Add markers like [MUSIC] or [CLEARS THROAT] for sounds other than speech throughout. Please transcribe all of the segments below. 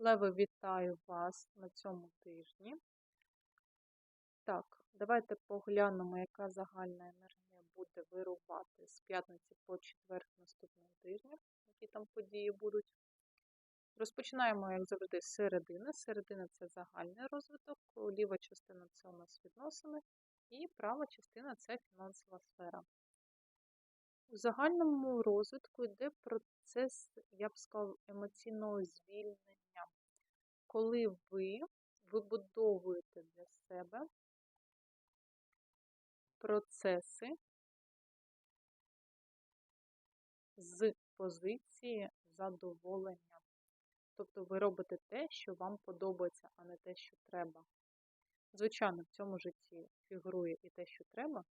Леви, вітаю вас на цьому тижні. Так, давайте поглянемо, яка загальна енергія буде вирувати з п'ятниці по четвер наступного тижня, які там події будуть. Розпочинаємо, як завжди, з середини. Середина це загальний розвиток, ліва частина це у нас відносини, і права частина це фінансова сфера. У загальному розвитку йде процес, я б сказала, емоційного звільнення, коли ви вибудовуєте для себе процеси з позиції задоволення. Тобто ви робите те, що вам подобається, а не те, що треба. Звичайно, в цьому житті фігурує і те, що треба,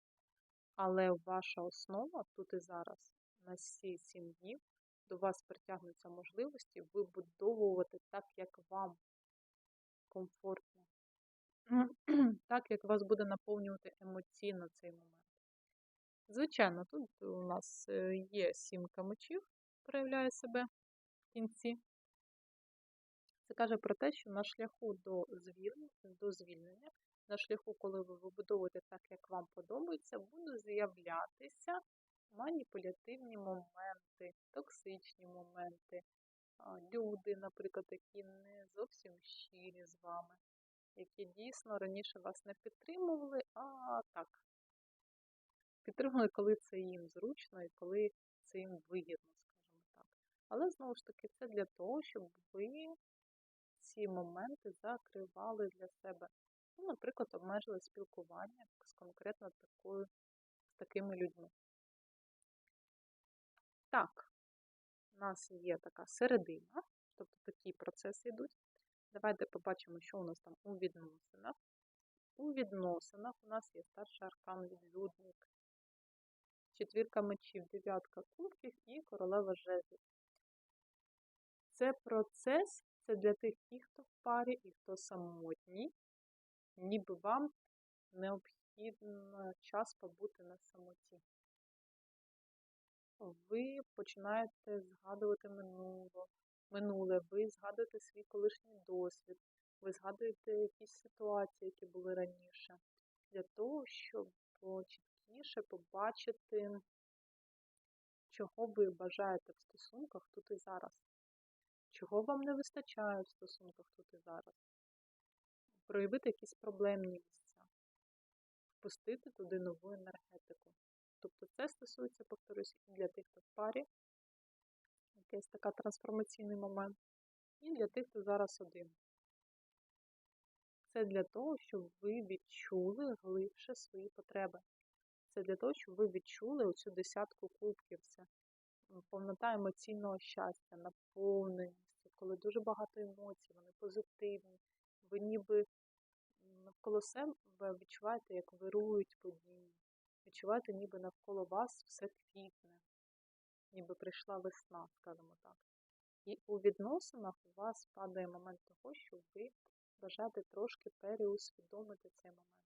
але ваша основа тут і зараз, на всі сім днів, до вас притягнуться можливості вибудовувати так, як вам комфортно, [CLEARS THROAT] так, як вас буде наповнювати емоційно цей момент. Звичайно, тут у нас е, є сімка мечів, проявляє себе в кінці. Це каже про те, що на шляху до звільнення, до звільнення, на шляху, коли ви вибудовуєте так, як вам подобається, будуть з'являтися маніпулятивні моменти, токсичні моменти, люди, наприклад, які не зовсім щирі з вами, які дійсно раніше вас не підтримували, а так, підтримували, коли це їм зручно і коли це їм вигідно, скажімо так. Але знову ж таки, це для того, щоб ви ці моменти закривали для себе. Ну, Наприклад, обмежили спілкування з конкретно такою, з такими людьми. Так, у нас є така середина, тобто такі процеси йдуть. Давайте побачимо, що у нас там у відносинах. У відносинах у нас є старший аркан відлюдник, четвірка мечів, дев'ятка кубків і королева жезлів. Це процес, це для тих, і хто в парі, і хто самотній, ніби вам необхідно час побути на самоті ви починаєте згадувати минуло, минуле, ви згадуєте свій колишній досвід, ви згадуєте якісь ситуації, які були раніше, для того, щоб чіткіше побачити, чого ви бажаєте в стосунках тут і зараз, чого вам не вистачає в стосунках тут і зараз, проявити якісь проблемні місця, впустити туди нову енергетику. Тобто це стосується, повторюсь, і для тих, хто в парі, якийсь така трансформаційний момент, і для тих, хто зараз один. Це для того, щоб ви відчули глибше свої потреби. Це для того, щоб ви відчули оцю десятку кубків. Це повнота емоційного щастя, наповненість, коли дуже багато емоцій, вони позитивні. Ви ніби навколо себе відчуваєте, як вирують події. Відчувати, ніби навколо вас все квітне, ніби прийшла весна, скажімо так. І у відносинах у вас падає момент того, що ви бажаєте трошки переусвідомити цей момент,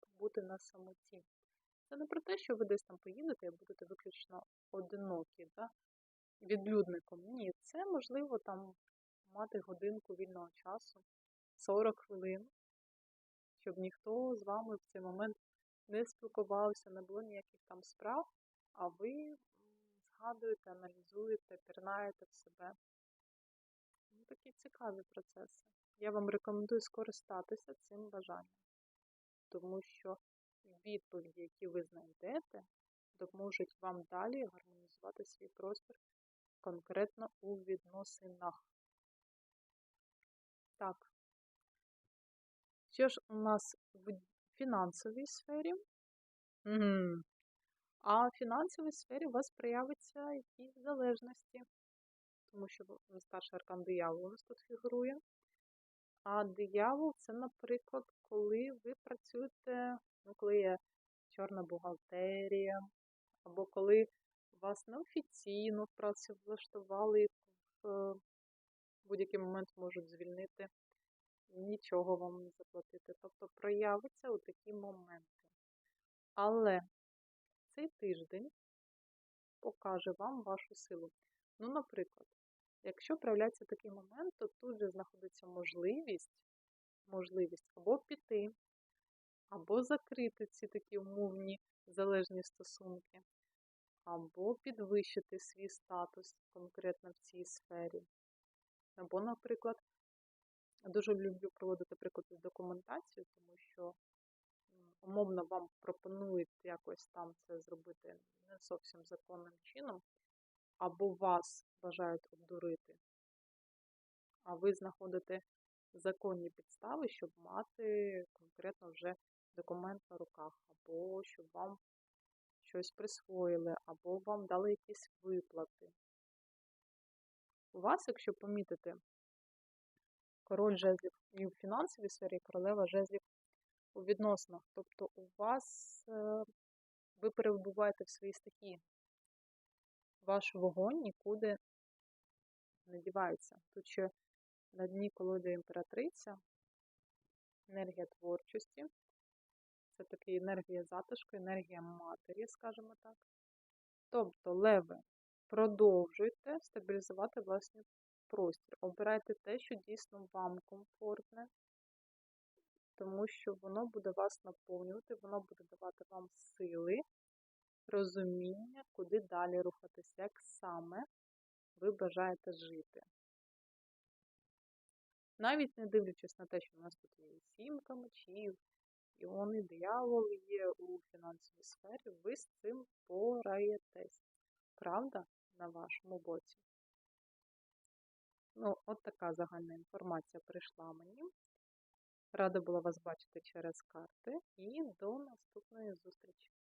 побути на самоті. Це не про те, що ви десь там поїдете і будете виключно одинокі, да? відлюдником. Ні, це можливо там мати годинку вільного часу, 40 хвилин, щоб ніхто з вами в цей момент не спілкувалися, не було ніяких там справ, а ви згадуєте, аналізуєте, пірнаєте в себе. Ну, Такі цікаві процеси. Я вам рекомендую скористатися цим бажанням, тому що відповіді, які ви знайдете, допоможуть вам далі гармонізувати свій простір конкретно у відносинах. Так. Що ж у нас в фінансовій сфері. Угу. А в фінансовій сфері у вас проявиться якісь залежності, тому що старший аркан диявол у нас тут фігурує. А диявол це, наприклад, коли ви працюєте, ну, коли є чорна бухгалтерія, або коли вас неофіційно працевлаштували в будь-який момент можуть звільнити нічого вам не заплатити. Тобто проявиться у такі моменти. Але цей тиждень покаже вам вашу силу. Ну, наприклад, Якщо проявляється такий момент, то тут же знаходиться можливість, можливість або піти, або закрити ці такі умовні залежні стосунки, або підвищити свій статус конкретно в цій сфері. Або, наприклад, дуже люблю проводити приклади з документацією, тому що умовно вам пропонують якось там це зробити не зовсім законним чином, або вас бажають обдурити, а ви знаходите законні підстави, щоб мати конкретно вже документ на руках, або щоб вам щось присвоїли, або вам дали якісь виплати. У вас, якщо помітити, король жезлів і у фінансовій сфері, королева жезлів у відносинах. Тобто у вас е, ви перебуваєте в своїй стихії. Ваш вогонь нікуди не дівається. Тут ще на дні колоди імператриця, енергія творчості. Це така енергія затишку, енергія матері, скажімо так. Тобто, леви, продовжуйте стабілізувати власний простір. Обирайте те, що дійсно вам комфортне, тому що воно буде вас наповнювати, воно буде давати вам сили, розуміння, куди далі рухатись, як саме ви бажаєте жити. Навіть не дивлячись на те, що у нас тут є сімка мечів, і он і диявол є у фінансовій сфері, ви з цим пораєтесь. Правда на вашому боці? Ну, от така загальна інформація прийшла мені. Рада була вас бачити через карти і до наступної зустрічі.